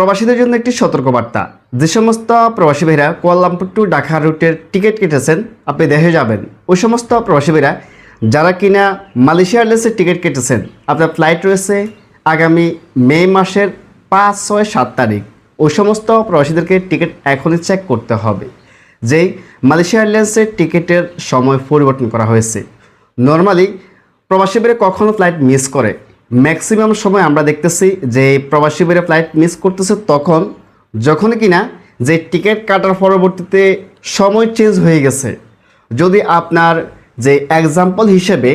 প্রবাসীদের জন্য একটি সতর্কবার্তা। যে সমস্ত প্রবাসী ভাইরা কুয়ালালামপুর টু ঢাকা রুটের টিকিট কেটেছেন, আপনি দেখে যাবেন। ওই সমস্ত প্রবাসী ভাইরা, যারা কিনা মালয়েশিয়া এয়ারলাইন্সের টিকিট কেটেছেন, আপনার ফ্লাইট রয়েছে আগামী মে মাসের পাঁচ, ছয়, সাত তারিখ। ওই সমস্ত প্রবাসীদেরকে টিকিট এখনই চেক করতে হবে। যেই মালয়েশিয়া এয়ারলাইন্সের টিকিটের সময় পরিবর্তন করা হয়েছে। নর্মালি প্রবাসী বেড়ে কখনো ফ্লাইট মিস করে। ম্যাক্সিমাম সময় আমরা দেখতেছি যে প্রবাসী বেড়ে ফ্লাইট মিস করতেছে তখন যখন কিনা যে টিকিট কাটার পরবর্তীতে সময় চেঞ্জ হয়ে গেছে। যদি আপনার যে এক্সাম্পল হিসেবে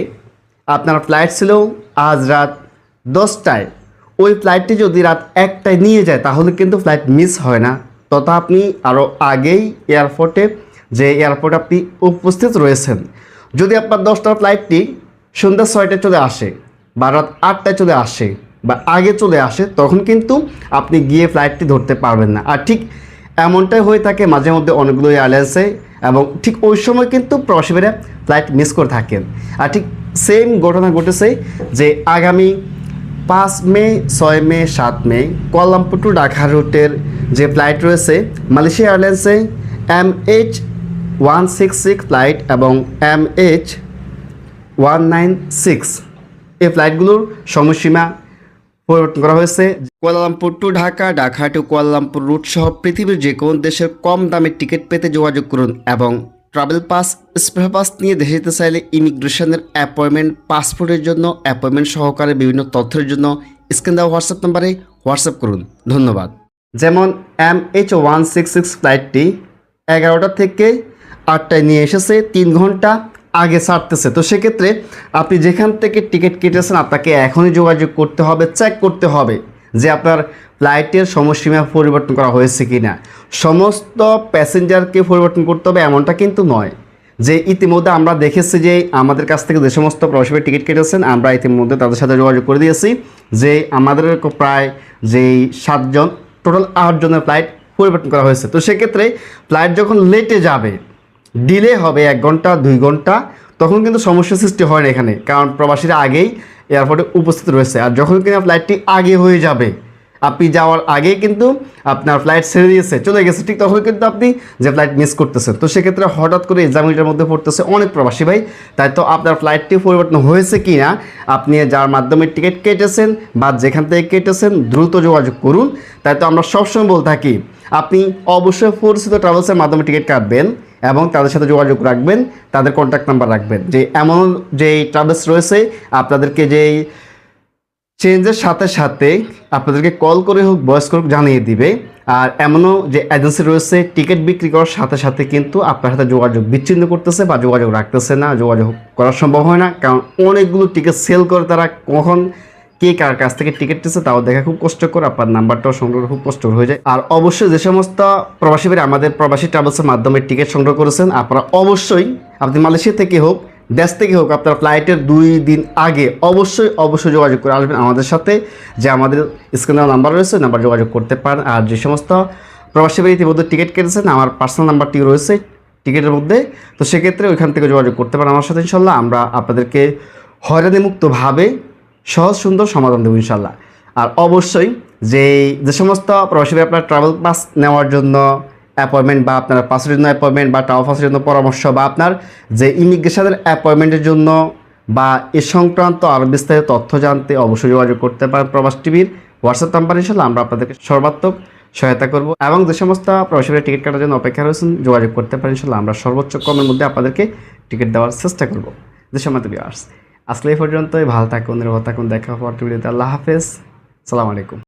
আপনার ফ্লাইট ছিল আজ রাত দশটায়, ওই ফ্লাইটটি যদি রাত একটায় নিয়ে যায়, তাহলে কিন্তু ফ্লাইট মিস হয় না। তথা আপনি আরও আগেই এয়ারপোর্টে যে এয়ারপোর্টে আপনি উপস্থিত রয়েছেন। যদি আপনার দশটার ফ্লাইটটি সন্ধ্যা ছয়টায় চলে আসে বা রাত আটটায় চলে আসে বা আগে চলে আসে, তখন কিন্তু আপনি গিয়ে ফ্লাইটটি ধরতে পারবেন না। আর ঠিক এমনটাই হয়ে থাকে মাঝে মধ্যে অনেকগুলো এয়ারলাইন্সে এবং ঠিক ওই সময় কিন্তু প্রবাসীরা ফ্লাইট মিস করে থাকেন। আর ঠিক সেম ঘটনা ঘটেছে যে আগামী পাঁচ মে, ছয় মে, সাত মে কোয়ালামপুর টু ঢাকা রুটের যে ফ্লাইট রয়েছে, Malaysia এয়ারলাইন্সে M H one six six flight এবং M H one nine six এই ফ্লাইটগুলোর সময়সীমা পরিবর্তন করা হয়েছে। Kuala Lumpur to Dhaka Dhaka to Kuala Lumpur route সহ পৃথিবীর যে কোনো দেশের কম দামে টিকিট পেতে যোগাযোগ করুন এবং ট্রাভেল পাস স্পেশাল পাস নিয়ে দেশে যেতে চাইলে ইমিগ্রেশনের অ্যাপয়েন্টমেন্ট পাসপোর্টের জন্য অ্যাপয়েন্টমেন্ট সহকারে বিভিন্ন তথ্যের জন্য স্ক্রিন দেওয়া হোয়াটসঅ্যাপ নাম্বারে হোয়াটসঅ্যাপ করুন। ধন্যবাদ। যেমন M H one six six ফ্লাইটটি এগারোটা থেকে আটটায় নিয়ে এসেছে তিন ঘণ্টা আগে ছাড়তেছে। তো সেক্ষেত্রে আপনি যেখান থেকে টিকিট কেটেছেন, আপনাকে এখনই যোগাযোগ করতে হবে, চেক করতে হবে যে আপনার ফ্লাইটের সময়সীমা পরিবর্তন করা হয়েছে কি না সমস্ত প্যাসেঞ্জারকে পরিবর্তন করতে হবে এমনটা কিন্তু নয় যে ইতিমধ্যে আমরা দেখেছি যে আমাদের কাছ থেকে যে সমস্ত প্রবাসী টিকিট কেটেছেন, আমরা ইতিমধ্যে তাদের সাথে যোগাযোগ করে দিয়েছি যে আমাদের প্রায় যেই সাতজন, টোটাল আটজনের ফ্লাইট পরিবর্তন করা হয়েছে। তো সেক্ষেত্রে ফ্লাইট যখন লেটে যাবে ডিলে হবে এক ঘণ্টা, দুই ঘণ্টা, তখন কিন্তু সমস্যা সৃষ্টি হয় না এখানে। কারণ প্রবাসীরা আগেই এয়ারপোর্টে উপস্থিত রয়েছে। আর যখন কিনা ফ্লাইটটি আগে হয়ে যাবে, আপনি যাওয়ার আগেই কিন্তু আপনার ফ্লাইট ছেড়ে দিয়েছে, চলে গেছে, ঠিক তখন কিন্তু আপনি যে ফ্লাইট মিস করতেছেন। তো সেক্ষেত্রে হঠাৎ করে এক্সামিটার মধ্যে পড়তেছে অনেক প্রবাসী ভাই। তাই তো আপনার ফ্লাইটটি পরিবর্তন হয়েছে কি না আপনি যার মাধ্যমে টিকিট কেটেছেন বা যেখান থেকে কেটেছেন, দ্রুত যোগাযোগ করুন। তাই তো আমরা সবসময় বলে থাকি, আপনি অবশ্যই পরিচিত ট্রাভেলসের মাধ্যমে টিকিট কাটবেন। এবং তাদের সাথে যোগাযোগ রাখবেন, তাদের কন্ট্যাক্ট নাম্বার রাখবেন। যে এমন যেই ট্রাভেলস রয়েছে, আপনাদেরকে যেই চেঞ্জের সাথে সাথে আপনাদেরকে কল করে হোক ভয়েস করে জানিয়ে দিবে। আর এমনও যে এজেন্সি রয়েছে টিকিট বিক্রি করার সাথে সাথে কিন্তু আপনার সাথে যোগাযোগ বিচ্ছিন্ন করতেছে বা যোগাযোগ রাখতেছে না, যোগাযোগ করা সম্ভব হয় না। কারণ অনেকগুলো টিকিট সেল করে তারা কখন কে কার কাছ থেকে টিকিট নিচ্ছে তাও দেখা খুব কষ্টকর, আপনার নাম্বারটাও সংগ্রহ খুব কষ্টকর হয়ে যায়। আর অবশ্যই যে সমস্ত প্রবাসী ভাই আমাদের প্রবাসী ট্রাভেলসের মাধ্যমে টিকিট সংগ্রহ করেছেন, আপনারা অবশ্যই, আপনি মালয়েশিয়া থেকে হোক, দেশ থেকে হোক, আপনার ফ্লাইটের দুই দিন আগে অবশ্যই অবশ্যই যোগাযোগ করে আসবেন আমাদের সাথে, যে আমাদের স্ক্রিনে নাম্বার রয়েছে নাম্বার যোগাযোগ করতে পারেন। আর যে সমস্ত প্রবাসী ভাই ইতিমধ্যে টিকিট কেটেছেন, আমার পার্সোনাল নাম্বারটি রয়েছে টিকিটের মধ্যে। তো সেক্ষেত্রে ওইখান থেকে যোগাযোগ করতে পারেন আমার সাথে, ইনশাল্লাহ। আমরা আপনাদেরকে হয়রানিমুক্তভাবে সহজ, সুন্দর সমাধান দেবো ইনশাল্লাহ আর অবশ্যই যে যে সমস্ত প্রবাসী আপনার ট্রাভেল পাস নেওয়ার জন্য অ্যাপয়েন্টমেন্ট বা আপনার পাসের জন্য অ্যাপয়েন্টমেন্ট বা টাওয়ার পাসের জন্য পরামর্শ বা আপনার যে ইমিগ্রেশনের অ্যাপয়েন্টমেন্টের জন্য বা এ সংক্রান্ত আরও বিস্তারিত তথ্য জানতে অবশ্যই যোগাযোগ করতে পারেন প্রবাস টিভির হোয়াটসঅ্যাপ নাম্বার ইনশাল্লাহ আমরা আপনাদেরকে সর্বাত্মক সহায়তা করব এবং যে সমস্ত প্রবাসীরা টিকিট কাটার জন্য অপেক্ষা রয়েছেন, যোগাযোগ করতে পারেন ইনশাল্লাহ আমরা সর্বোচ্চ কমের মধ্যে আপনাদেরকে টিকিট দেওয়ার চেষ্টা করব। যে সময় তুমি আসলে এই পর্যন্তই। ভালো থাকুন নিরাপদ থাকুন। দেখা হওয়ার ভিডিওতে। আল্লাহ হাফেজ। সালাম আলাইকুম।